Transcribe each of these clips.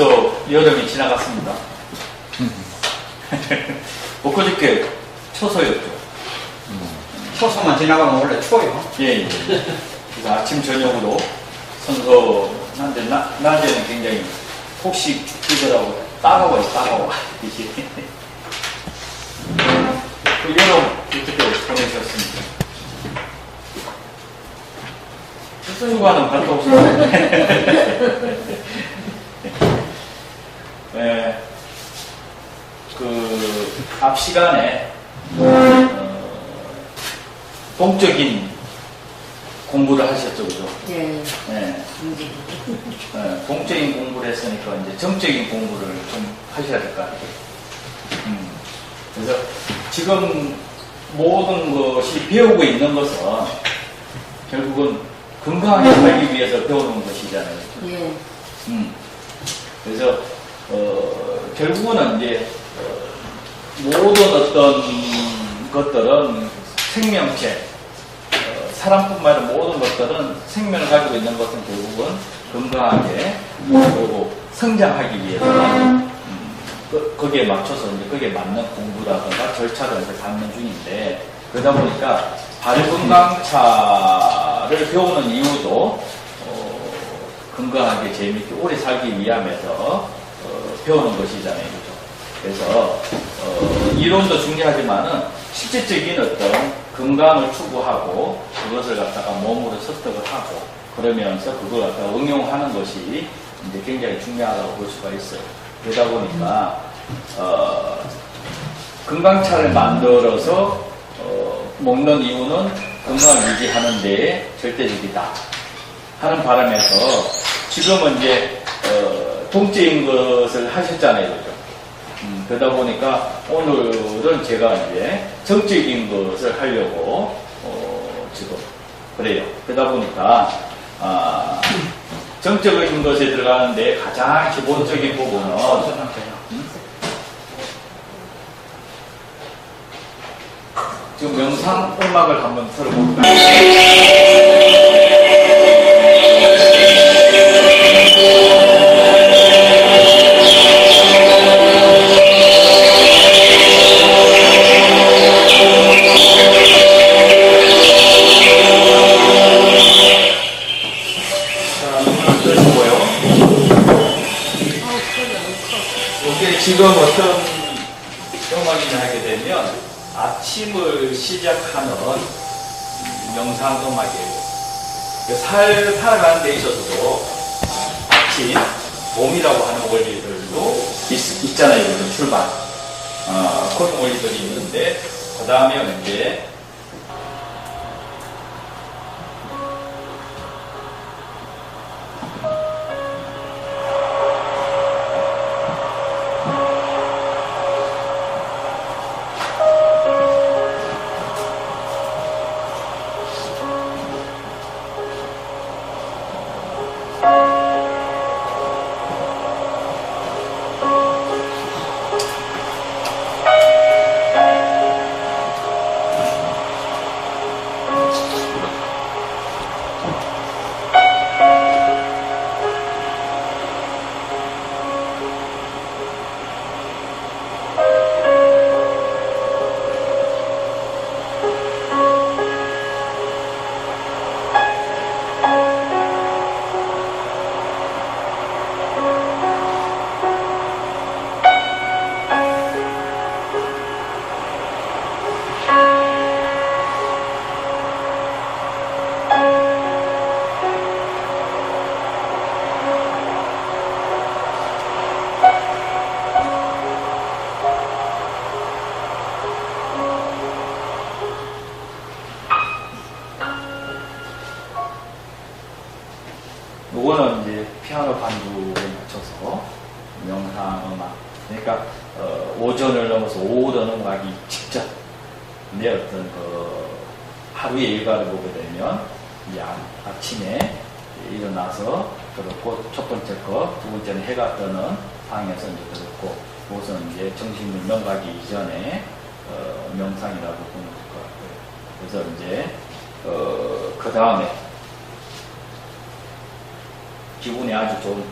벌써 여름이 지나갔습니다. 엊그저께 초서였죠. 초소만 지나가면 원래 추워요. 예, 예. 그래서 아침, 저녁으로 나, 낮에는 굉장히 혹시 죽더라고 따가워요, 따가워. 이게. 그 여름 어떻게 보내셨습니까? 휴가는 갔다 오셨나요? 네. 그, 앞 시간에, 어, 동적인 공부를 하셨죠, 그죠? 예, 네. 네, 동적인 공부를 했으니까 이제 정적인 공부를 좀 하셔야 될 것 같아요. 음. 그래서 지금 모든 것이 배우고 있는 것은 결국은 건강하게 살기 위해서 배우는 것이잖아요. 예, 음. 그래서 어, 결국은 이제 어, 모든 어떤 것들은 생명체, 어, 사람뿐만 아니라 모든 것들은 생명을 가지고 있는 것은 결국은 건강하게 그리고 성장하기 위해서 음, 그, 거기에 맞춰서 이제 거기에 맞는 공부라든가 절차를 이제 갖는 중인데 그러다 보니까 발건강차를 배우는 이유도 어, 건강하게 재미있게 오래 살기 위함에서 어, 배우는 것이잖아요. 그래서 어, 이론도 중요하지만은 실제적인 어떤 건강을 추구하고 그것을 갖다가 몸으로 습득을 하고 그러면서 그걸 갖다가 응용하는 것이 이제 굉장히 중요하다고 볼 수가 있어요. 그러다 보니까 어, 건강차를 만들어서 어, 먹는 이유는 건강을 유지하는 데에 절대적이다 하는 바람에서 지금은 이제 어, 동적인 것을 하셨잖아요? 음, 그러다 보니까 오늘은 제가 이제 정적인 것을 하려고 어, 지금 그래요. 그러다 보니까 아, 정적인 것에 들어가는데 가장 기본적인 부분은 지금 명상 음악을 한번 들어볼까요? 소리 너무 커. 이게 지금 어떤 음악이냐 하게 되면 아침을 시작하는 명상 음악이에요. 그 살, 살아가는 데 있어서도 아침, 봄이라고 하는 원리들도 있, 있잖아요. 그런 출발. 어, 그런 원리들이 있는데, 그 다음에 이제 오후로 넘어가기 직전 내 어떤 그 하루의 일과를 보게 되면 이 아, 아침에 일어나서 그렇고 첫 번째 거, 두 번째는 해가 뜨는 상황에서 이제 그렇고 그것은 이제 정신을 넘어가기 이전에 어, 명상이라고 보면 될 것 같고요. 그래서 이제 어, 그 다음에 기분이 아주 좋은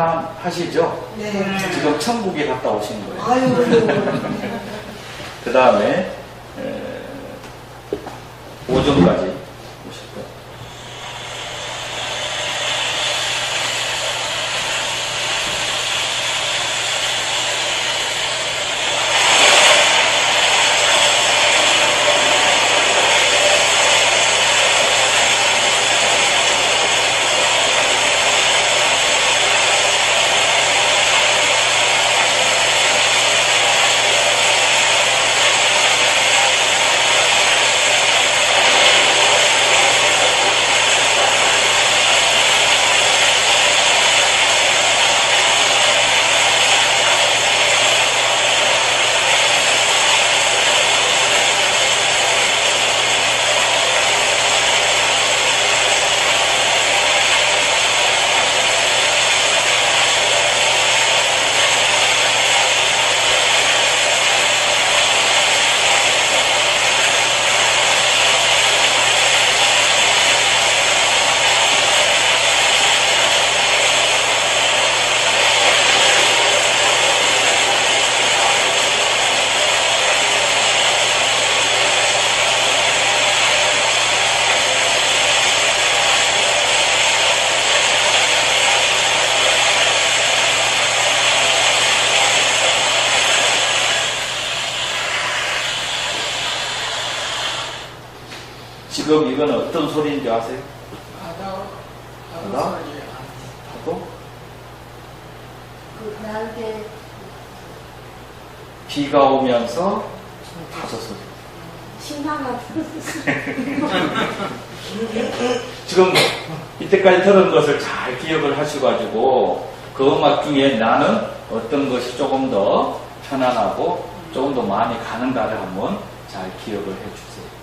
편안하시죠? 네. 지금 천국에 갔다 오신 거예요. 아유, 그 다음에 오전까지 지금 이건 어떤 소리인지 아세요? 바다, 바다? 파도? 그, 나한테 비가 오면서 파도 소리. 신나가 지금 이때까지 들은 것을 잘 기억을 하셔가지고 그 음악 중에 나는 어떤 것이 조금 더 편안하고 조금 더 마음이 가는가를 한번 잘 기억을 해주세요.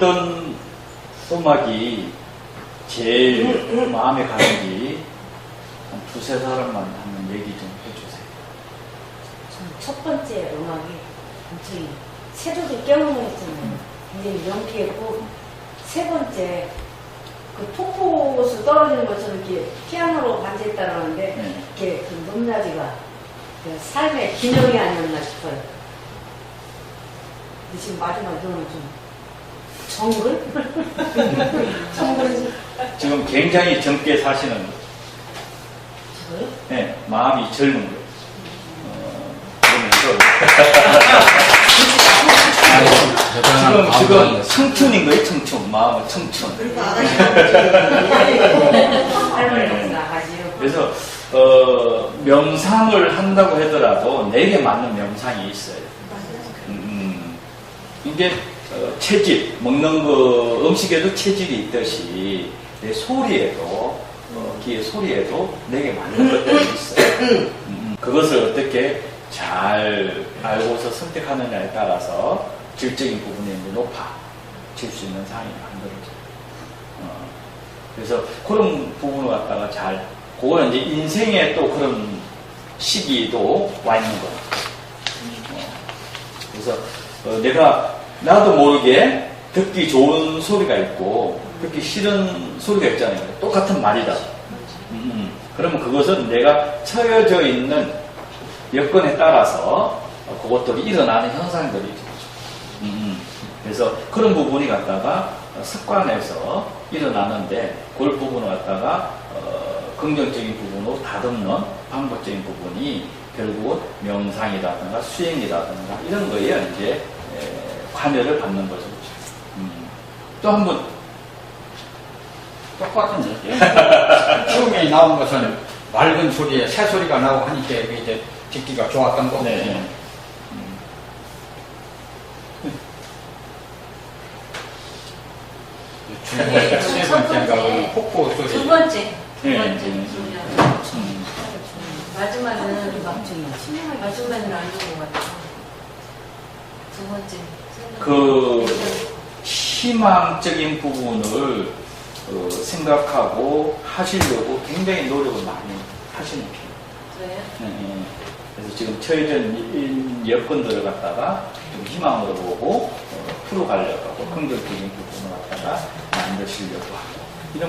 어떤 음악이 제일 마음에 가는지 한 두세 사람만 한번 얘기 좀 해주세요. 첫 번째 음악이 굉장히 새벽에 깨어나있잖아요. 굉장히 명쾌했고 세 번째 그 폭포에서 떨어지는 것처럼 이렇게 피아노로 반주했다라는데 네. 이렇게 그 높낮이가 그 삶의 균형이 아니었나 싶어요. 근데 지금 마지막으로는 좀 정글? 정글은 지금 굉장히 젊게 사시는 저요? 네, 마음이 젊은 거예요. 어, 그러면서 지금 지금 청춘인 거예요, 청춘. 마음은 청춘. 나가지요. 그래서 어, 명상을 한다고 하더라도 내게 맞는 명상이 있어요. 음, 이게 어, 체질 먹는 거 음식에도 체질이 있듯이 내 소리에도 어, 귀의 소리에도 내게 맞는 것들이 있어요. 음, 그것을 어떻게 잘 알고서 선택하느냐에 따라서 질적인 부분이 이제 높아질 수 있는 상황이 만들어져요. 어, 그래서 그런 부분을 갖다가 잘, 그거는 이제 인생에 또 그런 시기도 와 있는 거예요. 어, 그래서 어, 내가 나도 모르게 듣기 좋은 소리가 있고 듣기 싫은 소리가 있잖아요. 똑같은 말이다. 음, 음. 그러면 그것은 내가 처해져 있는 여건에 따라서 어, 그것들이 일어나는 현상들이죠. 음, 음. 그래서 그런 부분이 갖다가 어, 습관에서 일어나는데 그 부분을 갖다가 어, 긍정적인 부분으로 다듬는 방법적인 부분이 결국은 명상이라든가 수행이라든가 이런 거에 이제 에, 관여를 받는 거죠. 음. 또한 번 똑같은 얘기예요. 처음에 나온 것은 맑은 소리에 새 소리가 나고 하니까 이제 듣기가 좋았던 거고. 네. 두 번째, 세 번째가 그 폭포 두 소리. 번째. 두 네, 번째 네. 소리야. 음. 마지막은. 마지막은 아닌 것 같아. 두 번째. 그 희망적인 부분을 어, 생각하고 하시려고 굉장히 노력을 많이 하시는 편이에요. 네, 네. 그래서 지금 처해진 여건들을 갖다가 좀 희망으로 보고 어, 풀어가려고 하고 긍정적인 부분을 갖다가 만드시려고 하고 이런